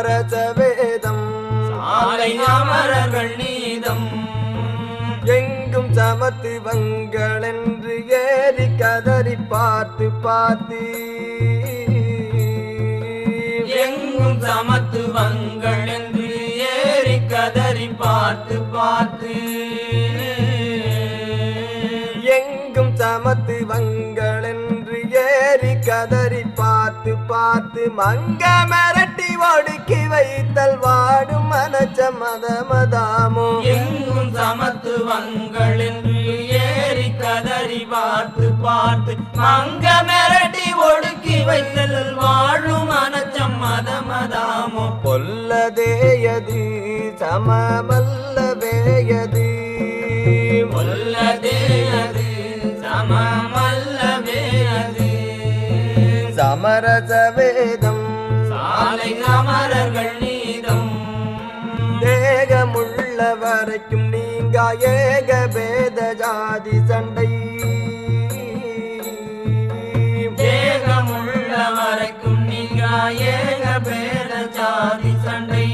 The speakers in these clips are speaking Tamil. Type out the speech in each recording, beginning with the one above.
சமரச வேதம். சாலை அமரர்கள் நீதம். எங்கும் சமத்துவங்கள் என்று ஏறி கதறி பார்த்து பார்த்து எங்கும் சமத்துவங்கள் என்று ஏறி கதறி பார்த்து பார்த்து எங்கும் சமத்துவங்கள் என்று ஏறி கதறி பார்த்து பார்த்து மங்க மிரட்டி ஒடுக்கி வைத்தல் வாடும் மனச்ச மதமதாமோ? எங்கும் சமத்துவங்கள் என்று ஏறி கதறி பார்த்து பார்த்து மங்க மிரட்டி ஒடுக்கி வைத்தல் வாழும் அனச்சம் மதமதாமோ? பொல்லதேயது சமமல்லவேயது சமமல்லவே அது சமரச வேதம் சாலை அமரர்கள் நீதம். தேகமுள்ள வரைக்கும் நீங்க ஏக பேத ஜாதி சண்டை. தேகமுள்ள வரைக்கும் நீங்க ஏக பேத ஜாதி சண்டை.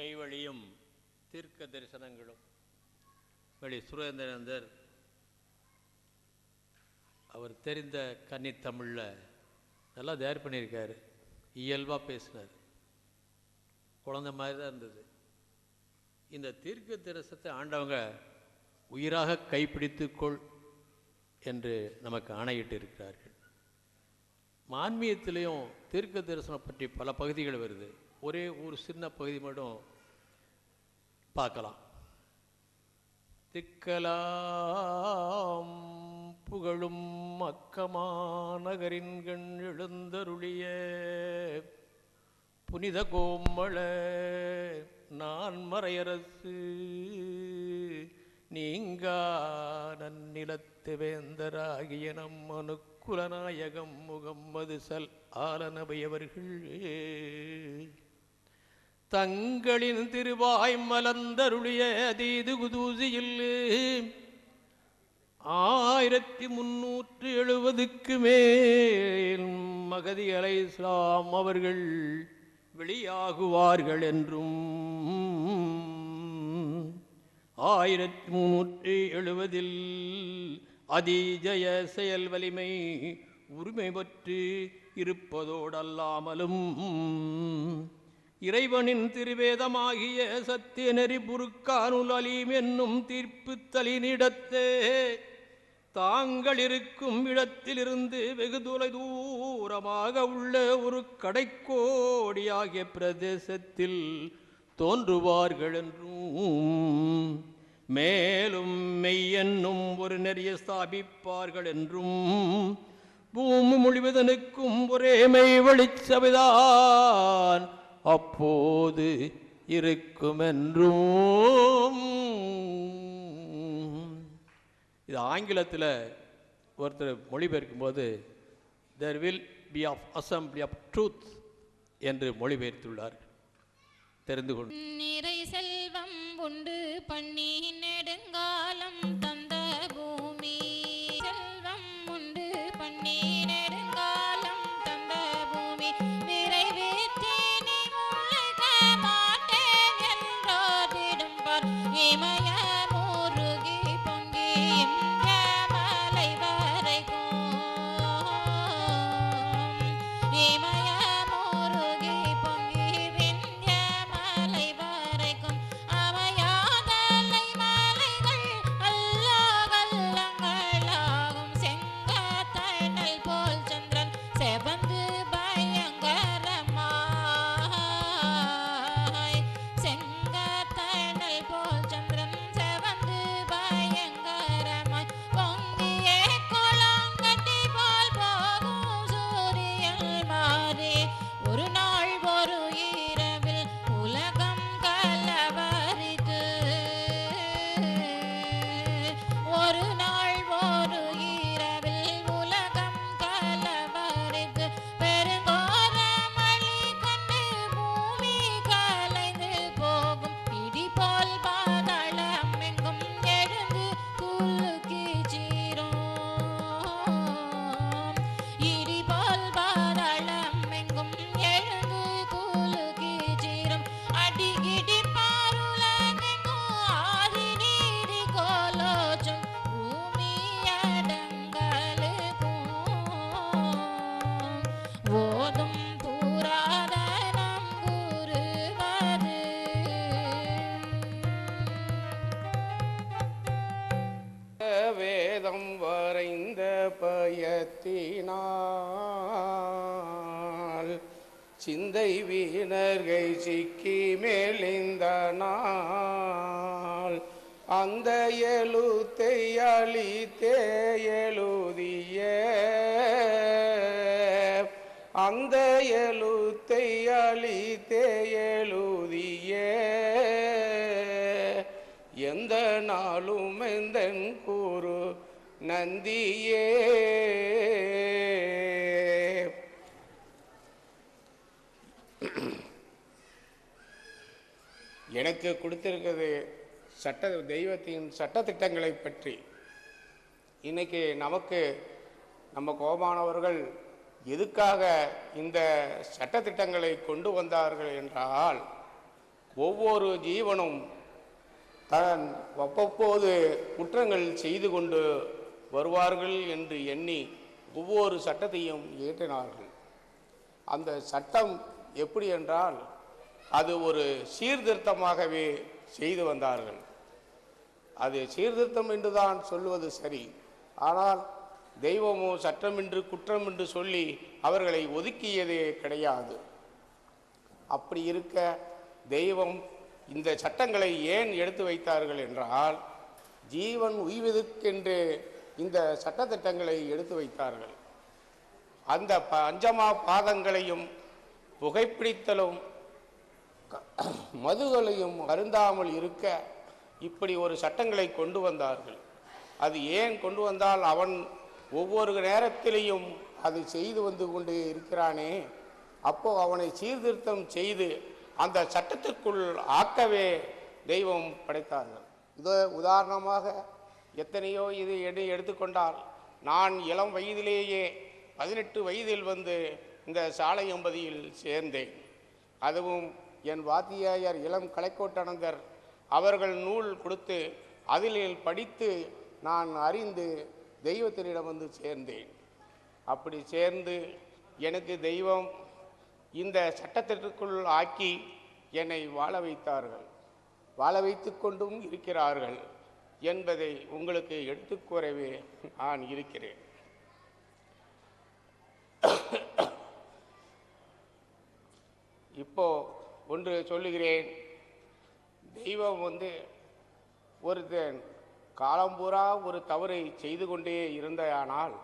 மெய்வழியும் தீர்க்க தரிசனங்களும். வெளி சுரேந்திரநந்தர் அவர் தெரிந்த கன்னி தமிழில் நல்லா தயார் பண்ணியிருக்காரு. இயல்பாக பேசினார் குழந்தை மாதிரி தான் இருந்தது. இந்த தீர்க்க தரிசனத்தை ஆண்டவங்க உயிராக கைப்பிடித்துக்கொள் என்று நமக்கு ஆணையிட்டு இருக்கிறார்கள். மான்மியத்திலையும் தீர்க்க தரிசனம் பற்றி பல பகுதிகள் வருது. ஒரே ஒரு சின்ன பகுதி மட்டும் பார்க்கலாம். திக்கலாம் புகழும் அக்கமாநகரின் கண் எழுந்தருளிய புனித கோமள நான் மறையரசு. நீங்கா நன்னிலத்து வேந்தராகிய நம் அனுக்குலநாயகம் முகம்மது சல் ஆலனபையவர்கள் தங்களின் திருவாய் மலர்ந்தருளிய அதீது குதூசியில் ஆயிரத்தி முன்னூற்று எழுபதுக்கு மேல் மகதி அலை இஸ்லாம் அவர்கள் வெளியாகுவார்கள் என்றும் ஆயிரத்தி முன்னூற்றி எழுபதில் அதிஜய செயல் வலிமை உரிமை பற்றி இருப்பதோடல்லாமலும் இறைவனின் திருவேதமாகிய சத்திய நெறி புருக்கானுல் அலீம் என்னும் தீர்ப்பு தலினிடத்தே தாங்கள் இருக்கும் இடத்திலிருந்து வெகு தொலை தூரமாக உள்ள ஒரு கடைக்கோடியாகிய பிரதேசத்தில் தோன்றுவார்கள் என்றும் மேலும் மெய்யென்னும் ஒரு நெறிய ஸ்தாபிப்பார்கள் என்றும் பூமி முழுவதனுக்கும் ஒரே மெய் வெளிச்சவைதான் அப்போது இருக்கும் என்றும் இது ஆங்கிலத்தில் ஒருத்தர் மொழிபெயர்க்கும்போது there will be of assembly of truth என்று மொழிபெயர்த்துள்ளார். தெரிந்து கொண்டு நிறை செல்வம் உண்டு பண்ணி நெடுங்காலம் சித்தத்தினால் சிந்தை வீணர்கை சிக்கி மேலிந்தனாள் அந்த எழுத்தை அழித்தே எழுதிய அந்த எழுத்தை அழித்தே எழுதிய எந்த நாளும் எந்த கூறு நந்தியே. எனக்கு கொடுத்திருக்கிறது சட்ட தெய்வத்தின் சட்டத்திட்டங்களை பற்றி. இன்னைக்கு நமக்கு நம்ம கோபானவர்கள் எதுக்காக இந்த சட்டத்திட்டங்களை கொண்டு வந்தார்கள் என்றால் ஒவ்வொரு ஜீவனும் தான் அவ்வப்போது குற்றங்கள் செய்து கொண்டு வருவார்கள் என்று எண்ணி ஒவ்வொரு சட்டத்தையும் இயற்றினார்கள். அந்த சட்டம் எப்படி என்றால் அது ஒரு சீர்திருத்தமாகவே செய்து வந்தார்கள். அது சீர்திருத்தம் என்றுதான் சொல்லுவது சரி. ஆனால் தெய்வமோ சட்டமின்று குற்றம் என்று சொல்லி அவர்களை ஒதுக்கியதே கிடையாது. அப்படி இருக்க தெய்வம் இந்த சட்டங்களை ஏன் எடுத்து வைத்தார்கள் என்றால் ஜீவன் உய்வதற்கென்று இந்த சட்டத்திட்டங்களை எடுத்து வைத்தார்கள். அந்த பஞ்சமா பாதங்களையும் புகைப்பிடித்தலும் க- மதுகளையும் அருந்தாமல் இருக்க இப்படி ஒரு சட்டங்களை கொண்டு வந்தார்கள். அது ஏன் கொண்டு வந்தால் அவன் ஒவ்வொரு நேரத்திலையும் அது செய்து வந்து கொண்டு இருக்கிறானே. அப்போ அவனை சீர்திருத்தம் செய்து அந்த சட்டத்திற்குள் ஆக்கவே தெய்வம் படைத்தார்கள். இதோ உதாரணமாக எத்தனையோ இது எடு எடுத்துக்கொண்டால் நான் இளம் வயதிலேயே பதினெட்டு வயதில் வந்து இந்த சாலை எம்பதியில் சேர்ந்தேன். அதுவும் என் வாத்தியாயர் இளம் கலைக்கோட்டனந்தர் அவர்கள் நூல் கொடுத்து அதில் படித்து நான் அறிந்து தெய்வத்தினிடம் வந்து சேர்ந்தேன். அப்படி சேர்ந்து எனக்கு தெய்வம் இந்த சட்டத்திற்குள் ஆக்கி என்னை வாழ வைத்தார்கள். வாழ வைத்து கொண்டும் இருக்கிறார்கள். என்பதை உங்களுக்கு எடுத்து கூறவே நான் இருக்கிறேன். இப்போ ஒன்று சொல்லுகிறேன். தெய்வம் வந்து ஒருத்தன் காலம்பூரா ஒரு தவறை செய்து கொண்டே இருந்தானால்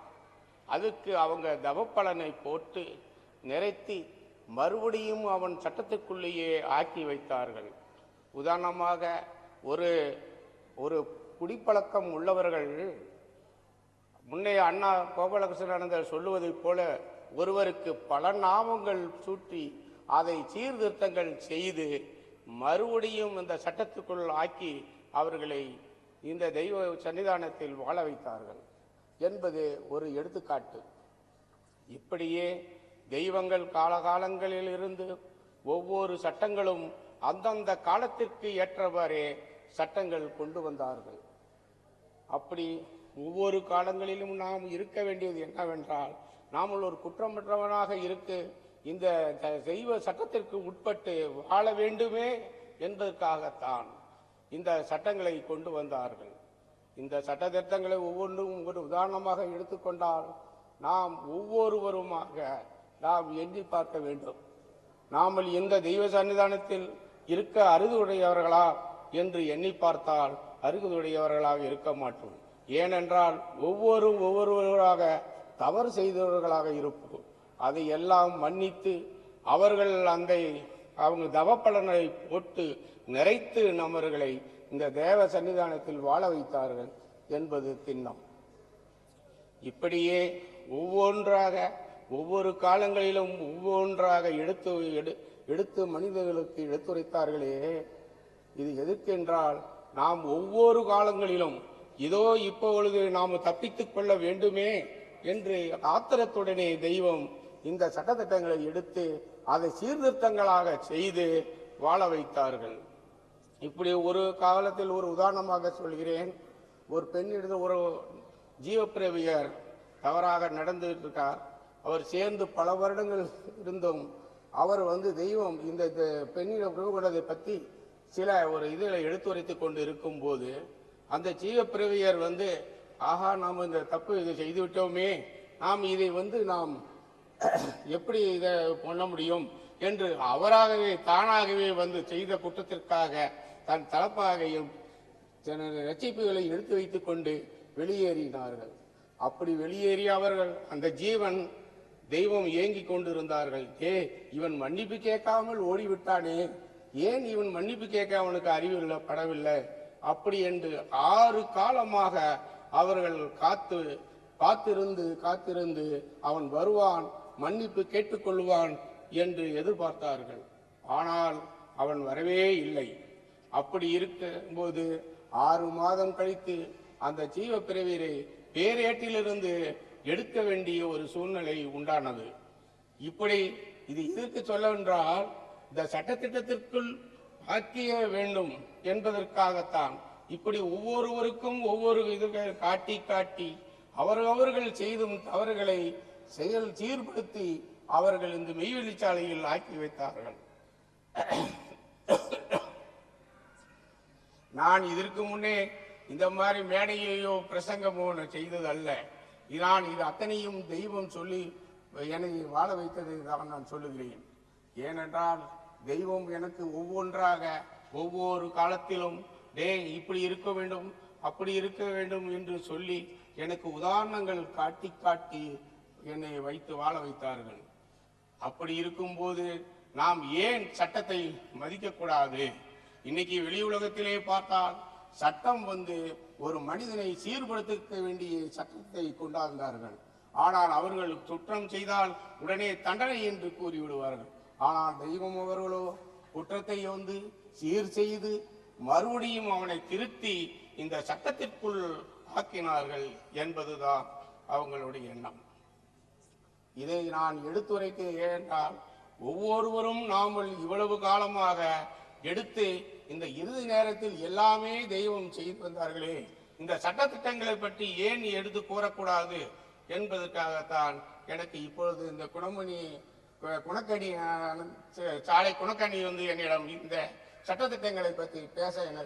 அதுக்கு அவங்க தவப்பலனை போட்டு நிறைத்தி மறுபடியும் அவன் சட்டத்துக்குள்ளேயே ஆக்கி வைத்தார்கள். உதாரணமாக ஒரு ஒரு குடிப்பழக்கம் உள்ளவர்கள் முன்னைய அண்ணா கோபாலகிருஷ்ணானந்தர் சொல்லுவதைப் போல ஒருவருக்கு பல நாமங்கள் சூட்டி அதை சீர்திருத்தங்கள் செய்து மறுபடியும் இந்த சட்டத்துக்குள் ஆக்கி அவர்களை இந்த தெய்வ சன்னிதானத்தில் வாழ வைத்தார்கள் என்பது ஒரு எடுத்துக்காட்டு. இப்படியே தெய்வங்கள் காலகாலங்களில் இருந்து ஒவ்வொரு சட்டங்களும் அந்தந்த காலத்திற்கு ஏற்றவாறே சட்டங்கள் கொண்டு வந்தார்கள். அப்படி ஒவ்வொரு காலங்களிலும் நாம் இருக்க வேண்டியது என்னவென்றால் நாம் ஒரு குற்றமற்றவனாக இருக்கு இந்த தெய்வ சட்டத்திற்கு உட்பட்டு வாழ வேண்டுமே என்பதற்காகத்தான் இந்த சட்டங்களை கொண்டு வந்தார்கள். இந்த சட்ட திட்டங்களை ஒவ்வொன்றும் ஒரு உதாரணமாக எடுத்துக்கொண்டால் நாம் ஒவ்வொருவருமாக நாம் எண்ணி பார்க்க வேண்டும். நாமல் இந்த தெய்வ சன்னிதானத்தில் இருக்க அறுதுடையவர்களா என்று எண்ணி பார்த்தால் அருகுதுடையவர்களாக இருக்க மாட்டோம். ஏனென்றால் ஒவ்வொரு ஒவ்வொருவராக தவறு செய்தவர்களாக இருப்போம். அதை எல்லாம் மன்னித்து அவர்கள் அந்த அவங்க தவப்பலனை போட்டு நிறைத்து நம்மர்களை இந்த தேவ சன்னிதானத்தில் வாழ வைத்தார்கள் என்பது திண்ணம். இப்படியே ஒவ்வொன்றாக ஒவ்வொரு காலங்களிலும் ஒவ்வொன்றாக எடுத்து எடு- எடுத்து மனிதர்களுக்கு எடுத்துரைத்தார்களே இது எதுக்கென்றால் நாம் ஒவ்வொரு காலங்களிலும் இதோ இப்பொழுது நாம் தப்பித்துக் கொள்ள வேண்டுமே என்று ஆத்திரத்துடனே தெய்வம் இந்த சட்டத்திட்டங்களை எடுத்து அதை சீர்திருத்தங்களாக செய்து வாழ வைத்தார்கள். இப்படி ஒரு காலத்தில் ஒரு உதாரணமாக சொல்கிறேன். ஒரு பெண்ணிடம் ஒரு ஜீவப்பிரவியர் தவறாக நடந்துகிட்டு இருக்கார் அவர் சேர்ந்து பல வருடங்கள் இருந்தும் அவர் வந்து தெய்வம் இந்த இந்த பெண்ணிடம் பற்றி சில ஒரு இதுகளை எடுத்துரைத்து கொண்டு இருக்கும்போது அந்த ஜீவப்பிரவியர் வந்து ஆஹா நாம் இந்த தப்பு இதை செய்துவிட்டோமே நாம் இதை வந்து நாம் எப்படி இதை பண்ண முடியும்? என்று அவராகவே தானாகவே வந்து செய்த குற்றத்திற்காக தன் தலப்பாகையும் ரட்சிப்புகளை எடுத்து வைத்துக் கொண்டு வெளியேறினார்கள். அப்படி வெளியேறிய அவர்கள் அந்த ஜீவன் தெய்வம் ஏங்கிக் கொண்டிருந்தார்கள். ஏ இவன் மன்னிப்பு கேட்காமல் ஓடிவிட்டானே ஏன் இவன் மன்னிப்பு கேட்க அவனுக்கு அறிவில்லை படவில்லை அப்படி என்று ஆறு காலமாக அவர்கள் காத்து காத்திருந்து காத்திருந்து அவன் வருவான் மன்னிப்பு கேட்டுக்கொள்வான் என்று எதிர்பார்த்தார்கள். ஆனால் அவன் வரவே இல்லை. அப்படி இருக்கும்போது ஆறு மாதம் கழித்து அந்த ஜீவ பிறவியரை பேரேட்டிலிருந்து எடுக்க வேண்டிய ஒரு சூழ்நிலை உண்டானது. இப்படி இது இதற்கு சொல்லவென்றால் இந்த சட்டத்திட்டத்திற்குள் ஆக்கிய வேண்டும் என்பதற்காகத்தான் இப்படி ஒவ்வொருவருக்கும் ஒவ்வொரு இதுகள் காட்டி காட்டி அவரவர்கள் செய்தும் தவறுகளை செயல் சீர்படுத்தி அவர்கள் இந்த மெய்வெளிச்சாலையில் ஆக்கி வைத்தார்கள். நான் இதற்கு முன்னே இந்த மாதிரி மேடையையோ பிரசங்கமோ நான் செய்தது அல்ல. நான் இது அத்தனையும் தெய்வம் சொல்லி என்னை வாழ வைத்ததை தான் நான் சொல்லுகிறேன். ஏனென்றால் தெய்வம் எனக்கு ஒவ்வொன்றாக ஒவ்வொரு காலத்திலும் டே இப்படி இருக்க வேண்டும் அப்படி இருக்க வேண்டும் என்று சொல்லி எனக்கு உதாரணங்கள் காட்டி காட்டி என்னை வைத்து வாழ வைத்தார்கள். அப்படி இருக்கும்போது நாம் ஏன் சட்டத்தை மதிக்கக்கூடாது? இன்னைக்கு வெளி உலகத்திலே பார்த்தால் சட்டம் வந்து ஒரு மனிதனை சீர்படுத்த வேண்டிய சட்டத்தை கொண்டாந்தார்கள். ஆனால் அவர்கள் குற்றம் செய்தால் உடனே தண்டனை என்று கூறிவிடுவார்கள். ஆனால் தெய்வம் அவர்களோ குற்றத்தை வந்து சீர் செய்து மறுபடியும் அவனை திருத்தி இந்த சட்டத்திற்குள் ஆக்கினார்கள் என்பதுதான் அவங்களுடைய எண்ணம். இதை நான் எடுத்துரைக்க ஏனென்றால் ஒவ்வொருவரும் நாமல் இவ்வளவு காலமாக எடுத்து இந்த இறுதி நேரத்தில் எல்லாமே தெய்வம் செய்து வந்தார்களே இந்த சட்டத்திட்டங்களை பற்றி ஏன் எடுத்து கூறக்கூடாது என்பதற்காகத்தான் எனக்கு இப்பொழுது இந்த குணமணி குணக்கணி சாலை குணக்கணி வந்து என்னிடம் இந்த சட்டத்திட்டங்களை பற்றி பேச என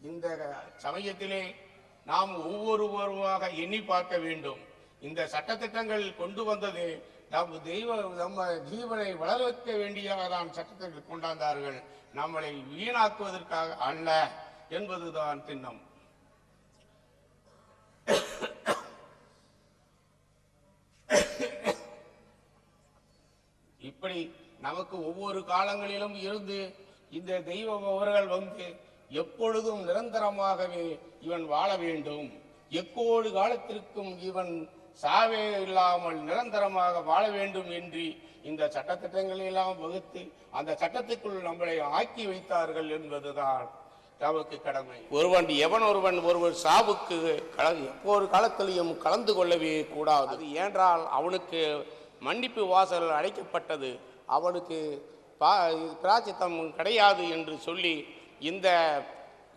இந்த சமயத்திலே நாம் ஒவ்வொருவருமாக எண்ணி பார்க்க வேண்டும். இந்த சட்டத்திட்டங்கள் கொண்டு வந்தது நம் தெய்வ நம்ம ஜீவனை வளர வைக்க வேண்டியதான் சட்டத்திட்டங்கள் கொண்டாந்தார்கள். நம்மளை வீணாக்குவதற்காக அல்ல என்பதுதான் திண்ணம். இப்படி நமக்கு ஒவ்வொரு காலங்களிலும் இருந்து இந்த தெய்வம் அவர்கள் வந்து எப்பொழுதும் நிரந்தரமாகவே இவன் வாழ வேண்டும். எக்கோடு காலத்திற்கும் இவன் சாவே இல்லாமல் நிரந்தரமாக வாழ வேண்டும் என்று இந்த சட்டத்திட்டங்களை எல்லாம் வகுத்து அந்த சட்டத்துக்குள் நம்மளை ஆக்கி வைத்தார்கள் என்பதுதான் நமக்கு கடமை. ஒருவன் எவன் ஒருவன் ஒருவர் சாவுக்கு கல- எப்போது காலத்திலையும் கலந்து கொள்ளவே கூடாது. ஏன்றால் அவனுக்கு மன்னிப்பு வாசல் அடைக்கப்பட்டது அவளுக்கு பா பிராச்சித்தம் கிடையாது என்று சொல்லி இந்த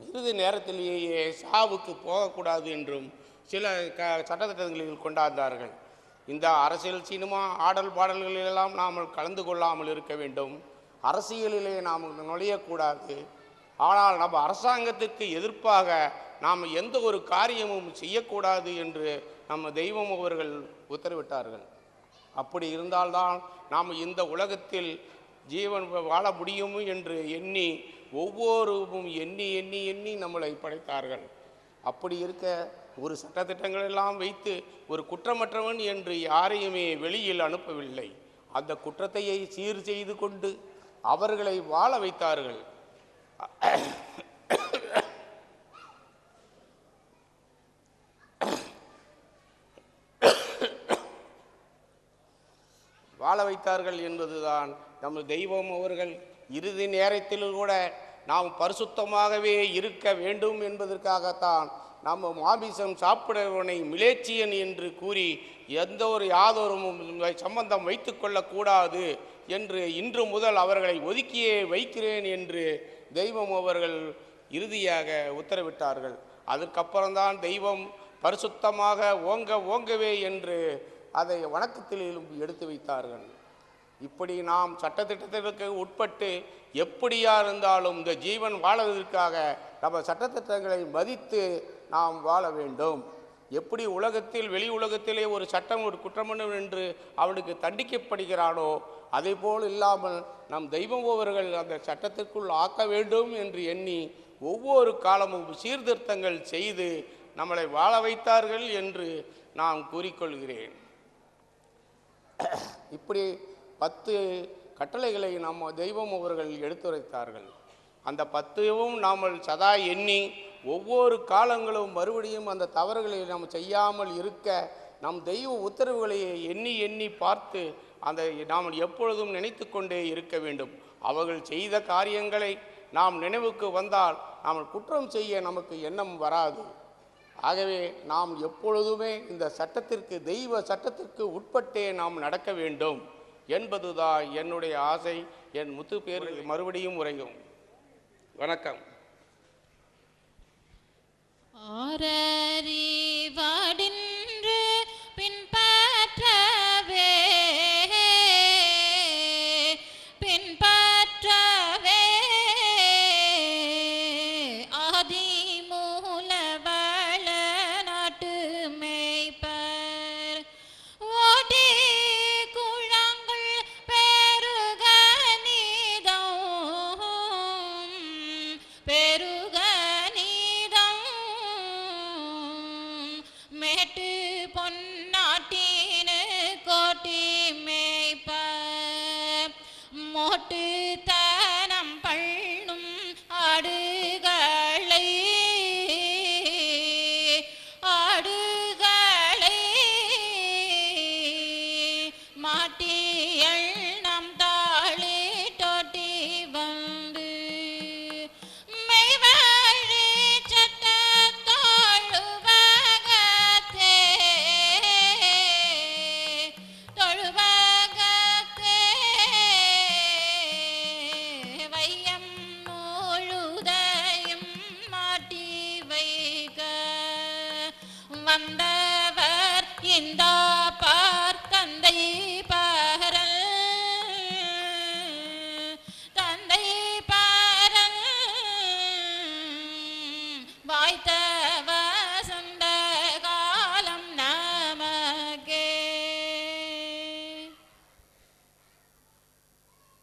இறுதி நேரத்திலேயே சாவுக்கு போகக்கூடாது என்றும் சில க சட்டத்திட்டங்களில் கொண்டாந்தார்கள். இந்த அரசியல் சினிமா ஆடல் பாடல்களிலெல்லாம் நாம் கலந்து கொள்ளாமல் இருக்க வேண்டும். அரசியலிலே நாம் நுழையக்கூடாது. ஆனால் நம்ம அரசாங்கத்திற்கு எதிர்ப்பாக நாம் எந்த ஒரு காரியமும் செய்யக்கூடாது என்று நம்ம தெய்வம் அவர்கள் உத்தரவிட்டார்கள். அப்படி இருந்தால்தான் நாம் இந்த உலகத்தில் ஜீவன் வாழ முடியும் என்று எண்ணி ஒவ்வொருவும் எண்ணி எண்ணி எண்ணி நம்மளை படைத்தார்கள். அப்படி இருக்க ஒரு சட்டத்திட்டங்கள் எல்லாம் வைத்து ஒரு குற்றமற்றவன் என்று யாரையுமே வெளியில் அனுப்பவில்லை. அந்த குற்றத்தையை சீர் செய்து கொண்டு அவர்களை வாழ வைத்தார்கள். வாழ வைத்தார்கள் என்பதுதான் நமது தெய்வம் அவர்கள். இறுதி நேரத்தில் கூட நாம் பரிசுத்தமாகவே இருக்க வேண்டும் என்பதற்காகத்தான் நம்ம மாமிசம் சாப்பிடுவனை மிலேச்சியன் என்று கூறி எந்த ஒரு யாதொரும் சம்பந்தம் வைத்து கொள்ளக்கூடாது என்று இன்று முதல் அவர்களை ஒதுக்கியே வைக்கிறேன் என்று தெய்வம் அவர்கள் இறுதியாக உத்தரவிட்டார்கள். அதற்கப்புறம்தான் தெய்வம் பரிசுத்தமாக ஓங்க ஓங்கவே என்று அதை வணக்கத்திலும் எடுத்து வைத்தார்கள். இப்படி நாம் சட்டத்திட்டத்திற்கு உட்பட்டு எப்படியா இருந்தாலும் இந்த ஜீவன் வாழவதற்காக நம்ம சட்டத்திட்டங்களை மதித்து நாம் வாழ வேண்டும். எப்படி உலகத்தில் வெளி உலகத்திலே ஒரு சட்டம் ஒரு குற்றமணம் என்று அவனுக்கு தண்டிக்கப்படுகிறானோ அதே போல் இல்லாமல் நம் தெய்வம் அவர்கள் அந்த சட்டத்திற்குள் ஆக்க வேண்டும் என்று எண்ணி ஒவ்வொரு காலமும் சீர்திருத்தங்கள் செய்து நம்மளை வாழ வைத்தார்கள் என்று நான் கூறிக்கொள்கிறேன். இப்படி பத்து கட்டளைகளை நம்ம தெய்வம் அவர்கள் எடுத்துரைத்தார்கள். அந்த பத்தையும் நாம் சதா எண்ணி ஒவ்வொரு காலங்களும் மறுபடியும் அந்த தவறுகளை நாம் செய்யாமல் இருக்க நம் தெய்வ உத்தரவுகளை எண்ணி எண்ணி பார்த்து அந்த நாம் எப்பொழுதும் நினைத்து கொண்டே இருக்க வேண்டும். அவர்கள் செய்த காரியங்களை நாம் நினைவுக்கு வந்தால் நாம் குற்றம் செய்ய நமக்கு எண்ணம் வராது. ஆகவே நாம் எப்பொழுதுமே இந்த சட்டத்திற்கு தெய்வ சட்டத்திற்கு உட்பட்டே நாம் நடக்க வேண்டும் என்பதுதான் என்னுடைய ஆசை. என் முத்து பேர் மறுபடியும் உரையும் வணக்கம். ஆரறிவாடின்று had to